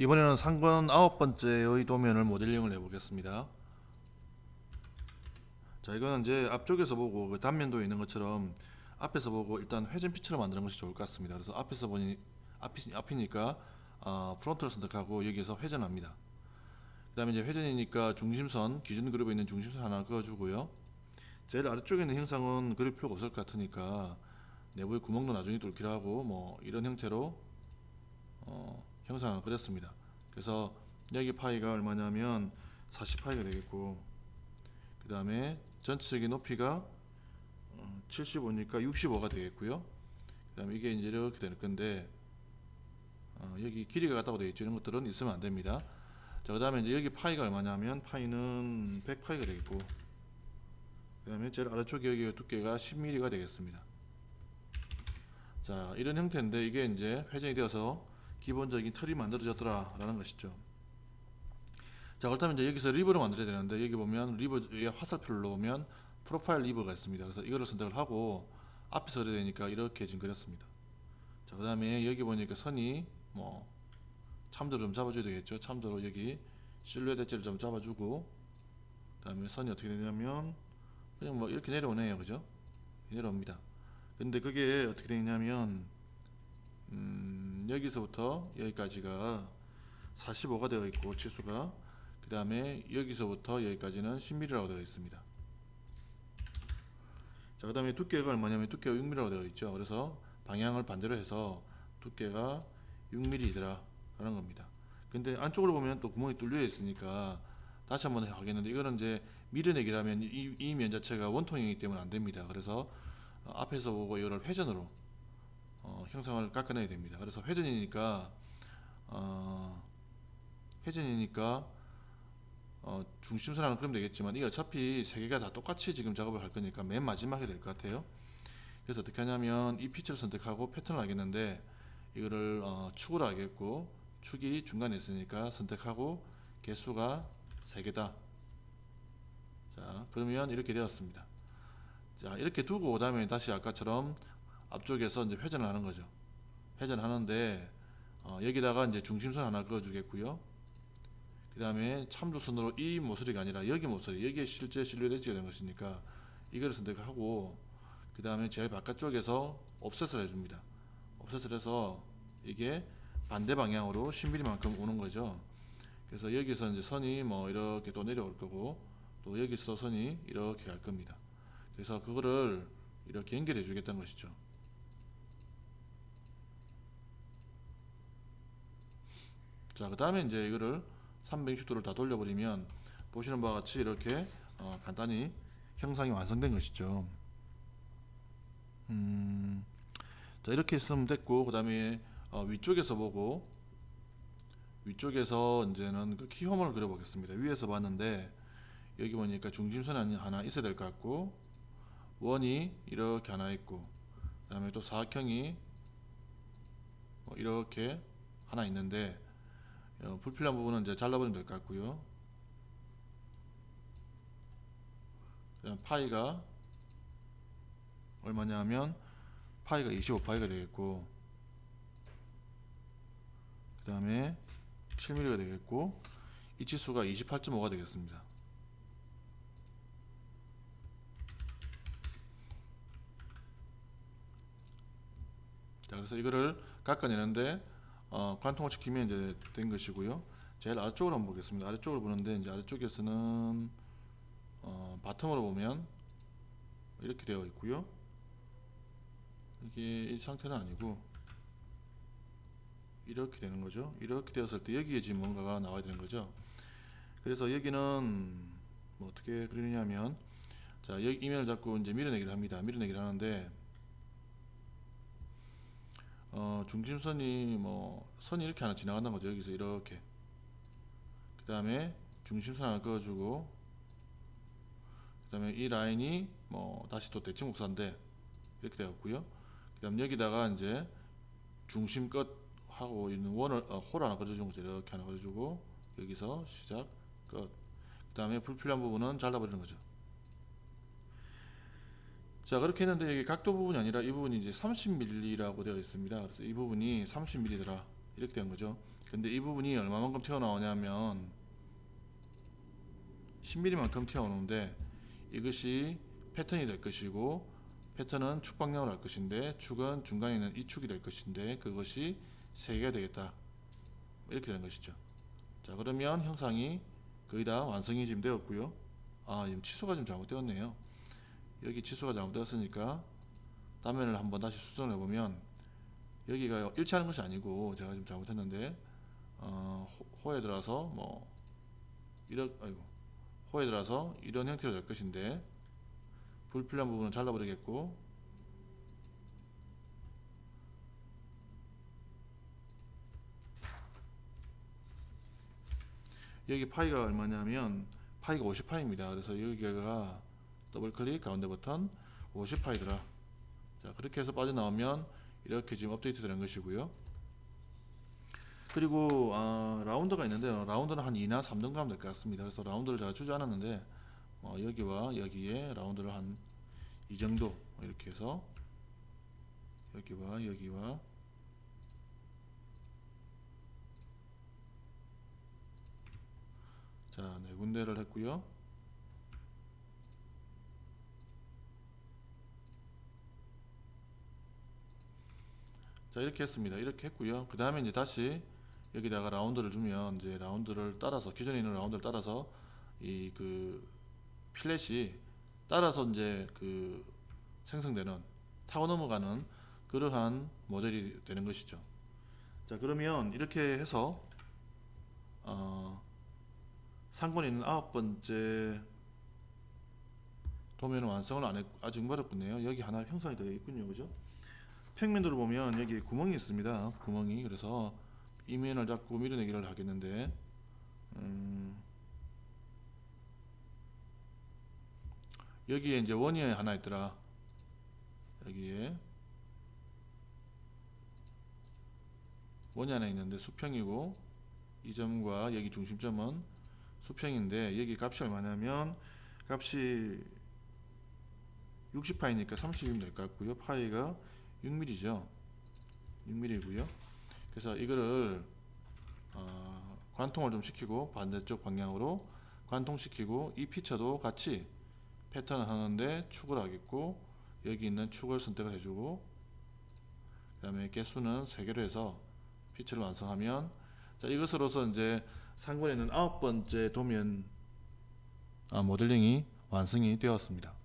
이번에는 상권 아홉 번째의 도면을 모델링을 해보겠습니다. 자, 이거는 이제 앞쪽에서 보고 그 단면도에 있는 것처럼 앞에서 보고 일단 회전 피처럼 만드는 것이 좋을 것 같습니다. 그래서 앞에서 보니 앞이, 앞이니까 어, 프론트를 선택하고 여기에서 회전합니다. 그 다음에 이제 회전이니까 중심선, 기준 그룹에 있는 중심선 하나 그어주고요. 제일 아래쪽에 있는 형상은 그릴 필요가 없을 것 같으니까 내부에 구멍도 나중에 뚫기로 하고 뭐 이런 형태로 어, 형상을 그렸습니다. 그래서 여기 파이가 얼마냐면 40파이가 되겠고 그 다음에 전체적인 높이가 75니까 65가 되겠고요. 그 다음에 이게 이제 이렇게 될 건데 어, 여기 길이가 같다고 되어 있죠. 이런 것들은 있으면 안 됩니다. 자, 그 다음에 이제 여기 파이가 얼마냐면 파이는 100파이가 되겠고 그 다음에 제일 아래쪽에 여기 두께가 10mm가 되겠습니다. 자, 이런 형태인데 이게 이제 회전이 되어서 기본적인 틀이 만들어졌더라 라는 것이죠. 자, 그렇다면 이제 여기서 리버를 만들어야 되는데 여기 보면 리버 의 화살표를 놓으면 프로파일 리버가 있습니다. 그래서 이거를 선택을 하고 앞에서 그려야 되니까 이렇게 지금 그렸습니다. 자, 그 다음에 여기 보니까 선이 뭐 참도를 좀 잡아줘야 되겠죠. 참도로 여기 실루엣 엣지를 좀 잡아주고 그 다음에 선이 어떻게 되냐면 그냥 뭐 이렇게 내려오네요. 그죠? 내려옵니다. 근데 그게 어떻게 되냐면 음, 여기서부터 여기까지가 45가 되어 있고 치수가 그 다음에 여기서부터 여기까지는 10mm라고 되어 있습니다. 자, 그 다음에 두께가 얼마냐면 두께가 6mm라고 되어 있죠. 그래서 방향을 반대로 해서 두께가 6mm더라 라는 겁니다. 근데 안쪽으로 보면 또 구멍이 뚫려 있으니까 다시 한번 하겠는데 이거는 이제 밀어내기를 하면 이, 이 면 자체가 원통이기 때문에 안 됩니다. 그래서 어, 앞에서 보고 이거를 회전으로 어, 형상을 깎아내야 됩니다. 그래서 회전이니까 어, 회전이니까 어, 중심선을 그리면 되겠지만 이 어차피 세 개가 다 똑같이 지금 작업을 할 거니까 맨 마지막에 될 것 같아요. 그래서 어떻게 하냐면 이 피처를 선택하고 패턴을 하겠는데 이거를 어, 축으로 하겠고 축이 중간에 있으니까 선택하고 개수가 세 개다. 자 그러면 이렇게 되었습니다. 자 이렇게 두고 그다음에 다시 아까처럼 앞쪽에서 이제 회전을 하는 거죠. 회전하는데 어, 여기다가 이제 중심선 하나 그어주겠고요. 그 다음에 참조선으로 이 모서리가 아니라 여기 모서리 여기에 실제 실루엣 엣지가 되는 것이니까 이거를 선택하고 그 다음에 제일 바깥쪽에서 옵셋을 해줍니다. 옵셋을 해서 이게 반대 방향으로 10mm만큼 오는 거죠. 그래서 여기서 이제 선이 뭐 이렇게 또 내려올 거고 또 여기서 선이 이렇게 갈 겁니다. 그래서 그거를 이렇게 연결해 주겠다는 것이죠. 자, 그 다음에 이제 이거를 360도를 다 돌려버리면 보시는 바와 같이 이렇게 어, 간단히 형상이 완성된 것이죠. 음, 자 이렇게 있으면 됐고 그 다음에 어, 위쪽에서 보고 위쪽에서 이제는 그 키홈을 그려보겠습니다. 위에서 봤는데 여기 보니까 중심선이 하나 있어야 될 것 같고 원이 이렇게 하나 있고 그 다음에 또 사각형이 뭐 이렇게 하나 있는데 어, 불필요한 부분은 이제 잘라버리면 될 것 같고요. 파이가 얼마냐면 파이가 25파이가 되겠고 그 다음에 7mm가 되겠고 이 치수가 28.5가 되겠습니다. 자 그래서 이거를 깎아내는데 어, 관통을 시키면 이제 된 것이고요. 제일 아래쪽으로 한번 보겠습니다. 아래쪽으로 보는데 이제 아래쪽에서는 어, 바텀으로 보면 이렇게 되어 있고요. 이게 이 상태는 아니고 이렇게 되는 거죠. 이렇게 되었을 때 여기에 지금 뭔가가 나와야 되는 거죠. 그래서 여기는 뭐 어떻게 그리냐면 자 여기 이면을 잡고 이제 밀어내기를 합니다. 밀어내기를 하는데 어, 중심선이 뭐 선이 이렇게 하나 지나간다는 거죠. 여기서 이렇게. 그 다음에 중심선 하나 그어주고 그 다음에 이 라인이 뭐 다시 또 대칭곡사인데 이렇게 되었고요. 그 다음 여기다가 이제 중심 끝 하고 있는 원을 어, 홀 하나 그려주는 거죠. 이렇게 하나 그려주고 여기서 시작 끝. 그 다음에 불필요한 부분은 잘라버리는 거죠. 자 그렇게 했는데 여기 각도 부분이 아니라 이 부분이 이제 30mm라고 되어 있습니다. 그래서 이 부분이 30mm더라. 이렇게 된 거죠. 근데 이 부분이 얼마만큼 튀어나오냐면 10mm만큼 튀어나오는데 이것이 패턴이 될 것이고 패턴은 축 방향으로 할 것인데 축은 중간에 있는 이 축이 될 것인데 그것이 3개가 되겠다. 이렇게 되는 것이죠. 자 그러면 형상이 거의 다 완성이 지금 되었고요. 아 지금 치수가 좀 잘못되었네요 여기 치수가 잘못되었으니까 단면을 한번 다시 수정을 해보면 여기가 일치하는 것이 아니고 제가 좀 잘못했는데 어, 호- 호에 들어서 뭐 이런 아이고 호에 들어서 이런 형태로 될 것인데 불필요한 부분은 잘라버리겠고 여기 파이가 얼마냐면 파이가 50파이입니다. 그래서 여기가 더블 클릭 가운데 버튼 50파이더라. 자 그렇게 해서 빠져나오면 이렇게 지금 업데이트 되는 것이고요. 그리고 아, 라운더가 있는데요. 라운더는 한 2나 3등 가면 될 것 같습니다. 그래서 라운더를 제가 주지 않았는데 어, 여기와 여기에 라운더를 한이 정도 이렇게 해서 여기와 여기와 자, 네 군데를 했고요. 자, 이렇게 했습니다. 이렇게 했고요. 그 다음에 이제 다시 여기다가 라운드를 주면 이제 라운드를 따라서 기존에 있는 라운드를 따라서 이 그 필렛이 따라서 이제 그 생성되는 타고 넘어가는 그러한 모델이 되는 것이죠. 자, 그러면 이렇게 해서 어, 상권에 있는 아홉 번째 도면은 완성을 안 했, 아직 멀었군요. 여기 하나 형성이 되어 있군요, 그죠? 평면도를 보면 여기 구멍이 있습니다. 구멍이 그래서 이면을 잡고 밀어내기를 하겠는데, 음, 여기에 이제 원이 하나 있더라. 여기에 원이 하나 있는데 수평이고 이 점과 여기 중심점은 수평인데 여기 값이 얼마냐면 값이 60파이니까 30이면 될 것 같고요. 파이가 6mm죠. 6mm고요. 그래서 이거를 어, 관통을 좀 시키고 반대쪽 방향으로 관통시키고 이 피처도 같이 패턴을 하는데 축을 하겠고 여기 있는 축을 선택을 해주고 그 다음에 개수는 3개로 해서 피처를 완성하면 자 이것으로서 이제 상권에 있는 아홉 번째 도면 아, 모델링이 완성이 되었습니다.